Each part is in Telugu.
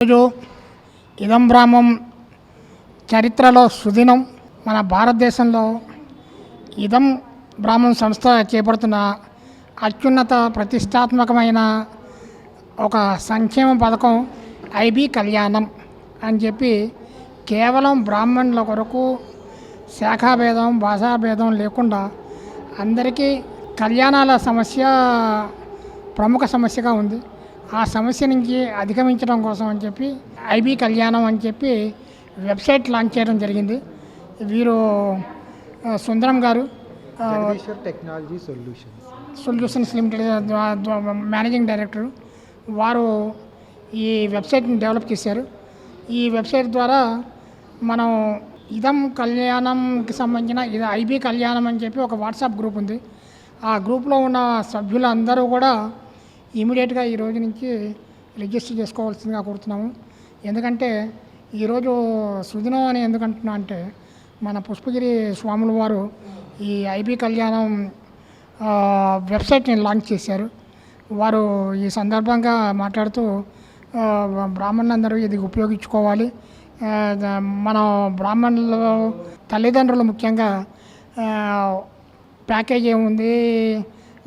ఈరోజు ఇదం బ్రాహ్మం చరిత్రలో సుదినం మన భారతదేశంలో ఇదం బ్రాహ్మం సంస్థ చేపడుతున్న అత్యున్నత ప్రతిష్టాత్మకమైన ఒక సంక్షేమ పథకం ఐబీ కళ్యాణం అని చెప్పి కేవలం బ్రాహ్మణుల కొరకు శాఖాభేదం భాషాభేదం లేకుండా అందరికీ కళ్యాణాల సమస్య ప్రముఖ సమస్యగా ఉంది. ఆ సమస్య నుంచి అధిగమించడం కోసం అని చెప్పి ఐబీ కళ్యాణం అని చెప్పి వెబ్సైట్ లాంచ్ చేయడం జరిగింది. వీరు సుందరం గారు technology solutions. Solutions limited managing director వారు ఈ వెబ్సైట్ని డెవలప్ చేశారు. ఈ వెబ్సైట్ ద్వారా మనం ఇదం కళ్యాణంకి సంబంధించిన ఇది ఐబీ కళ్యాణం అని చెప్పి ఒక వాట్సాప్ గ్రూప్ ఉంది. ఆ గ్రూప్లో ఉన్న సభ్యులందరూ కూడా ఇమీడియట్గా ఈ రోజు నుంచి రిజిస్టర్ చేసుకోవాల్సిందిగా కోరుతున్నాము. ఎందుకంటే ఈరోజు సుదినం అని ఎందుకంటున్నా అంటే మన పుష్పగిరి స్వాముల వారు ఈ ఐబీ కళ్యాణం వెబ్సైట్ని లాంచ్ చేశారు. వారు ఈ సందర్భంగా మాట్లాడుతూ బ్రాహ్మణులందరూ ఇది ఉపయోగించుకోవాలి. మన బ్రాహ్మణులు తల్లిదండ్రులు ముఖ్యంగా ప్యాకేజ్ ఏముంది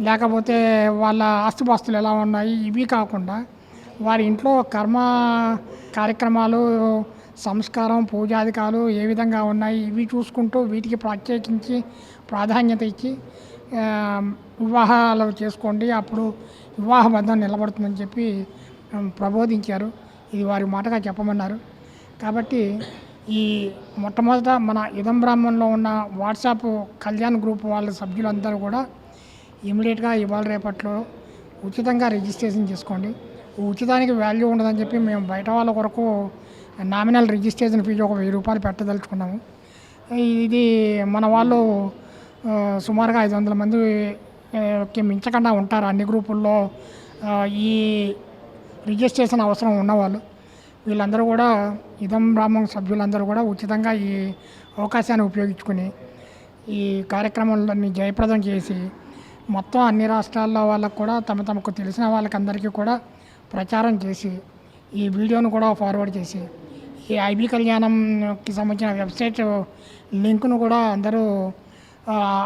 లేకపోతే వాళ్ళ ఆస్తుపాస్తులు ఎలా ఉన్నాయి ఇవి కాకుండా వారి ఇంట్లో కర్మ కార్యక్రమాలు సంస్కారం పూజాధికాలు ఏ విధంగా ఉన్నాయి ఇవి చూసుకుంటూ వీటికి ప్రత్యేకించి ప్రాధాన్యత ఇచ్చి వివాహాలు చేసుకోండి. అప్పుడు వివాహ బంధం నిలబడుతుందని చెప్పి ప్రబోధించారు. ఇది వారి మాటగా చెప్పమన్నారు. కాబట్టి ఈ మొట్టమొదట మన ఇదం బ్రాహ్మణంలో ఉన్న వాట్సాప్ కళ్యాణ్ గ్రూప్ వాళ్ళ సభ్యులందరూ కూడా ఇమీడియట్గా ఇవాళ రేపట్లో ఉచితంగా రిజిస్ట్రేషన్ చేసుకోండి. ఉచితానికి వాల్యూ ఉండదని చెప్పి మేము బయట వాళ్ళ కొరకు నామినల్ రిజిస్ట్రేషన్ ఫీజు ఒక వెయ్యి రూపాయలు పెట్టదలుచుకున్నాము. ఇది మన వాళ్ళు సుమారుగా ఐదు వందల మంది మించకుండా ఉంటారు అన్ని గ్రూపుల్లో. ఈ రిజిస్ట్రేషన్ అవసరం ఉన్నవాళ్ళు వీళ్ళందరూ కూడా ఇదం బ్రాహ్మణ సభ్యులందరూ కూడా ఉచితంగా ఈ అవకాశాన్ని ఉపయోగించుకుని ఈ కార్యక్రమాలన్నీ జయప్రదం చేసి మొత్తం అన్ని రాష్ట్రాల్లో వాళ్ళకు కూడా తమ తమకు తెలిసిన వాళ్ళకందరికీ కూడా ప్రచారం చేసి ఈ వీడియోను కూడా ఫార్వర్డ్ చేసి ఈ ఐబీ కళ్యాణంకి సంబంధించిన వెబ్సైట్ లింక్ను కూడా అందరూ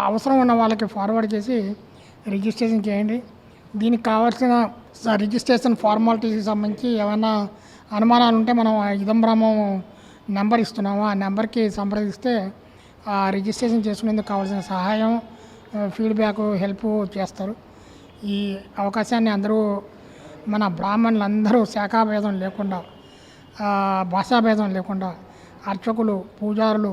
అవసరం ఉన్న వాళ్ళకి ఫార్వర్డ్ చేసి రిజిస్ట్రేషన్ చేయండి. దీనికి కావాల్సిన రిజిస్ట్రేషన్ ఫార్మాలిటీస్కి సంబంధించి ఏమైనా అనుమానాలు ఉంటే మనం ఆ ఇదంబ్రామం నెంబర్ ఇస్తున్నాము. ఆ నెంబర్కి సంప్రదిస్తే రిజిస్ట్రేషన్ చేసుకునేందుకు కావాల్సిన సహాయం ఫీడ్బ్యాక్ హెల్ప్ చేస్తారు. ఈ అవకాశాన్ని అందరూ మన బ్రాహ్మణులందరూ శాఖాభేదం లేకుండా భాషాభేదం లేకుండా అర్చకులు పూజారులు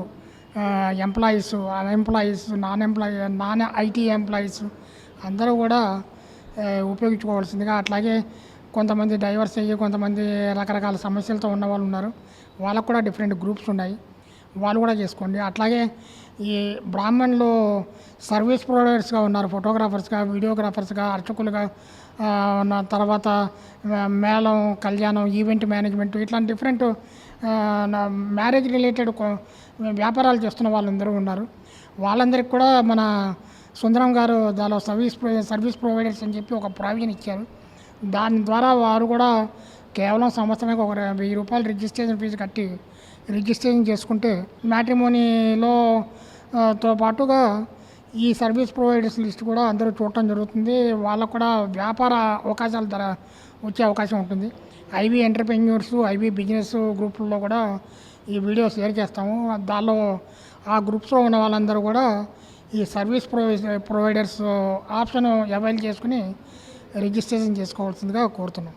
employees unemployees non employee non IT employees అందరూ కూడా ఉపయోగించుకోవాల్సిందిగా అట్లాగే కొంతమంది డైవర్స్ అయ్యి కొంతమంది రకరకాల సమస్యలతో ఉన్న వాళ్ళు ఉన్నారు. వాళ్ళకు కూడా డిఫరెంట్ గ్రూప్స్ ఉన్నాయి. వాళ్ళు కూడా చేసుకోండి. అట్లాగే ఈ బ్రాహ్మణులు సర్వీస్ ప్రొవైడర్స్గా ఉన్నారు ఫోటోగ్రాఫర్స్గా వీడియోగ్రాఫర్స్గా అర్చకులుగా ఉన్న తర్వాత మేళం కళ్యాణం ఈవెంట్ మేనేజ్మెంట్ ఇట్లాంటి డిఫరెంట్ మ్యారేజ్ రిలేటెడ్ వ్యాపారాలు చేస్తున్న వాళ్ళందరూ ఉన్నారు. వాళ్ళందరికీ కూడా మన సుందరం గారు దానిలో సర్వీస్ ప్రొ- సర్వీస్ ప్రొవైడర్స్ అని చెప్పి ఒక ప్రావిజన్ ఇచ్చారు. దాని ద్వారా వారు కూడా కేవలం సంవత్సరానికి ఒక వెయ్యి రూపాయలు రిజిస్ట్రేషన్ ఫీజు కట్టి రిజిస్ట్రేషన్ చేసుకుంటే మ్యాట్రిమోనీలో తో పాటుగా ఈ సర్వీస్ ప్రొవైడర్స్ లిస్ట్ కూడా అందరూ చూడటం జరుగుతుంది. వాళ్ళకు కూడా వ్యాపార అవకాశాల ధర వచ్చే అవకాశం ఉంటుంది. ఐబీ ఎంటర్ప్రెన్యూర్స్ ఐబీ బిజినెస్ గ్రూపుల్లో కూడా ఈ వీడియో షేర్ చేస్తాము. దానిలో ఆ గ్రూప్స్లో ఉన్న వాళ్ళందరూ కూడా ఈ సర్వీస్ ప్రొవై ప్రొవైడర్స్ ఆప్షన్ అవైల్ చేసుకుని రిజిస్ట్రేషన్ చేసుకోవాల్సిందిగా కోరుతున్నాం.